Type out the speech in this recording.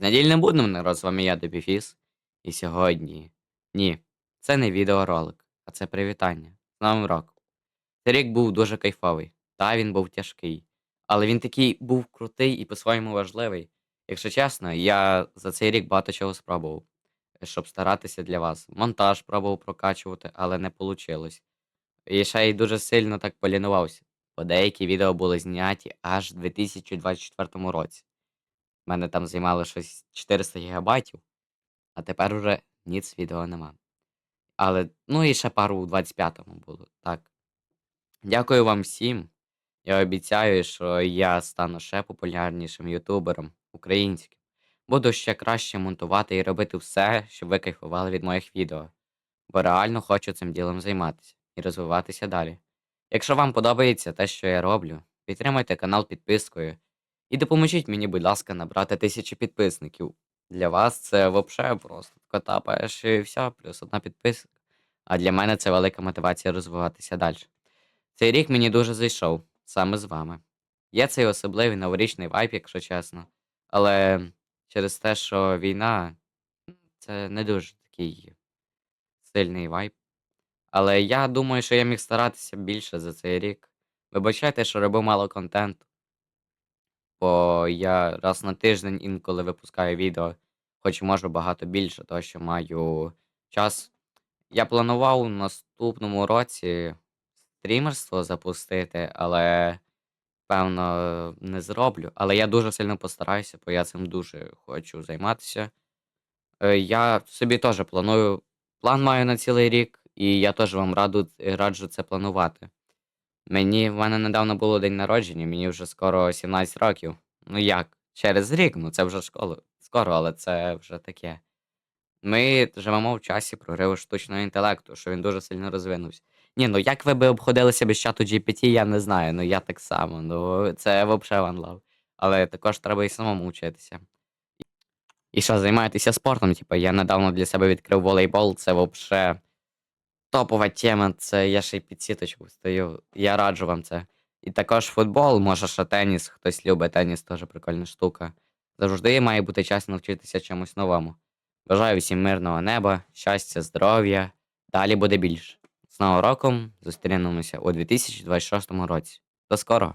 Недільним будним народ, з вами я Добіфіс. І сьогодні. Ні, це не відеоролик, а це привітання. З Новим роком. Цей рік був дуже кайфовий. Та він був тяжкий. Але він такий був крутий і по-своєму важливий. Якщо чесно, я за цей рік багато чого спробував, щоб старатися для вас. Монтаж пробував прокачувати, але не вийшло. І ще й дуже сильно так полінувався, бо деякі відео були зняті аж в 2024 році. У мене там займало щось 400 гігабайтів, а тепер уже ніц відео нема. Але, ну і ще пару у 25-му було, так. Дякую вам всім. Я обіцяю, що я стану ще популярнішим ютубером українським. Буду ще краще монтувати і робити все, щоб ви кайфували від моїх відео. Бо реально хочу цим ділом займатися і розвиватися далі. Якщо вам подобається те, що я роблю, підтримайте канал підпискою і допоможіть мені, будь ласка, набрати тисячу підписників. Для вас це взагалі просто котапаєш і все, плюс одна підписка. А для мене це велика мотивація розвиватися далі. Цей рік мені дуже зайшов, саме з вами. Є цей особливий новорічний вайб, якщо чесно. Але через те, що війна, це не дуже такий сильний вайб. Але я думаю, що я міг старатися більше за цей рік. Вибачайте, що робив мало контенту. Бо я раз на тиждень інколи випускаю відео, хоч можу багато більше, тому що маю час. Я планував у наступному році стрімерство запустити, але певно не зроблю. Але я дуже сильно постараюся, бо я цим дуже хочу займатися. Е, Я собі теж планую, план маю на цілий рік, і я теж вам раду, раджу це планувати. Мені в мене недавно було день народження, мені вже скоро 17 років. Ну як? Через рік, ну це вже школа. Скоро, але це вже таке. Ми живемо в часі прориву штучного інтелекту, що він дуже сильно розвинувся. Ні, ну як ви би обходилися без чату GPT, я не знаю. Ну я так само. Ну це взагалі one love. Але також треба і самому вчитися. І що, займаєтеся спортом? Типу, я недавно для себе відкрив волейбол, це взагалі топова тема, це я ще й під сіточку стою. Я раджу вам це. І також футбол, може ще теніс, хтось любить теніс, теж прикольна штука. Завжди має бути час навчитися чомусь новому. Бажаю всім мирного неба, щастя, здоров'я. Далі буде більше. З Новим роком зустрінемося у 2026 році. До скорого!